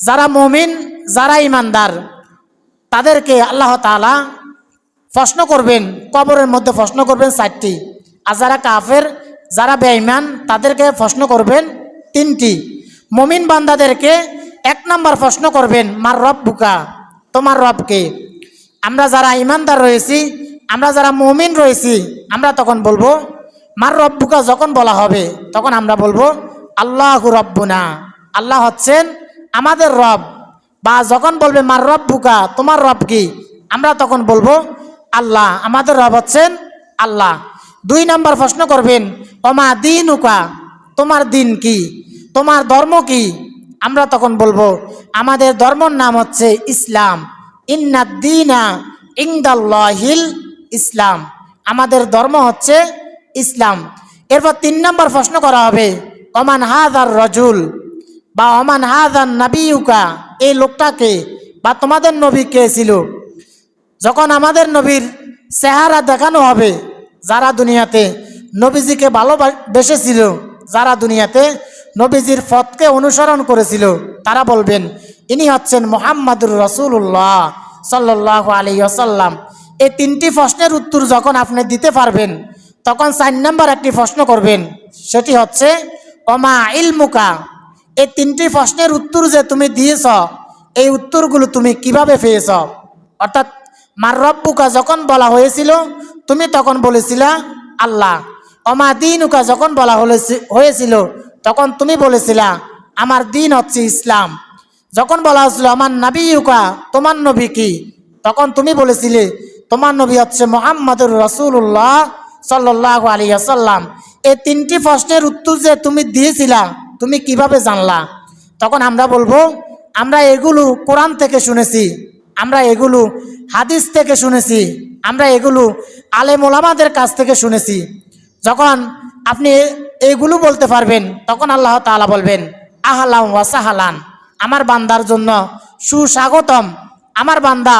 যারা মমিন, যারা ইমানদার, তাদেরকে আল্লাহ তাআলা প্রশ্ন করবেন, কবরের মধ্যে প্রশ্ন করবেন চারটি। আর যারা কাফের, যারা বেঈমান, তাদেরকে প্রশ্ন করবেন তিনটি। মমিন বান্দাদেরকে এক নম্বর প্রশ্ন করবেন, মার রব বুকা? তোমার রবকে আমরা যারা ইমানদার রয়েছি, আমরা যারা মমিন রয়েছি, আমরা তখন বলব, মার রব রব্বুকা যখন বলা হবে, তখন আমরা বলব, আল্লাহ রব্বুনা। আল্লাহ হচ্ছেন আমাদের রব, বা যখন বলবে, মার রব্বুকা তোমার রব কি? আমরা তখন বলব, আল্লাহ, আমাদের রব হচ্ছেন আল্লাহ। দুই নম্বর প্রশ্ন করবেন অমা দিন উকা তোমার দিন কি? তোমার ধর্ম কি? আমরা তখন বলব, আমাদের ধর্মর নাম হচ্ছে ইসলাম। ইন্নাদ্দিনা ইংদাল্লাহিল ইসলাম। আমাদের ধর্ম হচ্ছে ইসলাম। এরপর তিন নম্বর প্রশ্ন করা হবে অমান হাদার রজুল? বা অমান হাদার নাবিউকা এই লোকটাকে বা তোমাদের নবী কে ছিল? যখন আমাদের নবীর চেহারা দেখানো হবে যারা দুনিয়াতে নবীজিকে ভালোবেসেছিল, যারা দুনিয়াতে নবীজির পথকে অনুসরণ করেছিল, তারা বলবেন, ইনি হচ্ছেন মোহাম্মদুর রসুল্লাহ সাল্লাহ আলী আসাল্লাম এই তিনটি প্রশ্নের উত্তর যখন আপনি দিতে পারবেন, তখন চার নম্বর একটি প্রশ্ন করবেন, সেটি হচ্ছে অমা ইলমুকা? এই তিনটি প্রশ্নের উত্তর যে তুমি দিয়েছ, এই উত্তরগুলো তুমি কীভাবে পেয়েছ? অর্থাৎ, মার রব্বুকা যখন বলা হয়েছিল, তুমি তখন বলেছিলা, আল্লাহ। অমা দিনুকা যখন বলা হয়েছিল, তখন তুমি বলেছিলা, আমার দিন হচ্ছে ইসলাম। যখন বলা হয়েছিল, আমার নাবিউকা, তোমার নবী কি? তখন তুমি বলেছিলে, তোমার নবী হচ্ছে মোহাম্মদুর রসুল্লাহ সাল্লাহ আলী আসাল্লাম এই তিনটি প্রশ্নের উত্তর যে তুমি দিয়েছিলা তুমি কীভাবে জানলা? তখন আমরা বলব, আমরা এগুলো কোরআন থেকে শুনেছি, আমরা এগুলো হাদিস থেকে শুনেছি, আমরা এগুলো আলেম ওলামাদের কাছ থেকে শুনেছি। যখন আপনি এগুলো বলতে পারবেন, তখন আল্লাহ তাআলা বলবেন, আহলাম ওয়াসাহালান আমার বান্দার জন্য সুস্বাগতম। আমার বান্দা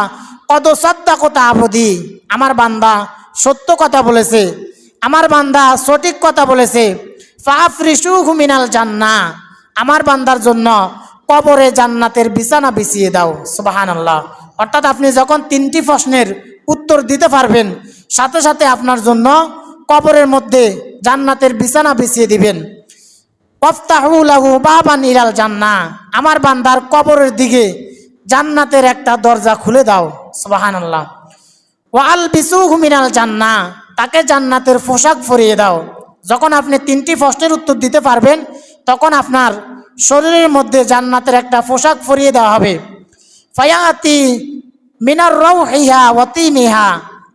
কত সত্তা কথা আবধি আমার বান্দা সত্য কথা বলেছে। আমার বান্দা সঠিক কথা বলেছে। ফাফরিসু ঘুমিনাল জান্না। আমার বান্দার জন্য কবরে জান্নাতের বিছানা বিছিয়ে দাও সুবাহান আল্লাহ অর্থাৎ আপনি যখন তিনটি প্রশ্নের উত্তর দিতে পারবেন, সাথে সাথে আপনার জন্য কবরের মধ্যে জান্নাতের বিছানা বিছিয়ে দিবেন। কফতাহু লাহু বাবান ইলাল জান্না। আমার বান্দার কবরের দিকে জান্নাতের একটা দরজা খুলে দাও সুবাহান আল্লাহ ওয়াল বিসু মিনাল জান্না। তাকে জান্নাতের পোশাক পরিয়ে দাও। যখন আপনি তিনটি প্রশ্নের উত্তর দিতে পারবেন, তখন আপনার শরীরের মধ্যে জান্নাতের একটা পোশাক পরিয়ে দেওয়া হবে। ফায়াতি মিনার রৌ হিহা অতি মিহা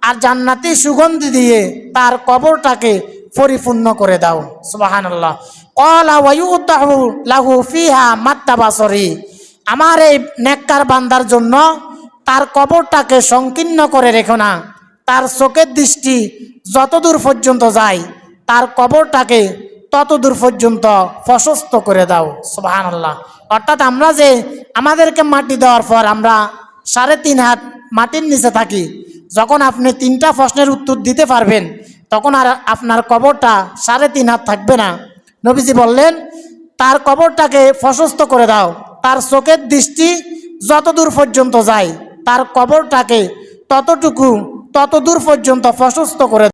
আর জান্নাতি সুগন্ধি দিয়ে তার কবরটাকে পরিপূর্ণ করে দাও। সুবাহান আল্লাহ কলা ওয়ুতাহু লাহু ফিহা মাত্তাবাসরি আমার এই নেককার বান্দার জন্য তার কবরটাকে সংকীর্ণ করে রেখো না। তার চোখের দৃষ্টি যতদূর পর্যন্ত যায় তার কবরটাকে ততদূর পর্যন্ত প্রশস্ত করে দাও। সুবাহান আল্লাহ অর্থাৎ আমরা যে আমাদেরকে মাটি দেওয়ার পর আমরা সাড়ে তিন হাত মাটির নিচে থাকি, যখন আপনি তিনটা প্রশ্নের উত্তর দিতে পারবেন, তখন আর আপনার কবরটা সাড়ে তিন হাত থাকবে না। নবীজি বললেন, তার কবরটাকে প্রশস্ত করে দাও। তার চোখের দৃষ্টি যতদূর পর্যন্ত যায়, তার কবরটাকে ততটুকু, ততদূর পর্যন্ত প্রশস্ত করে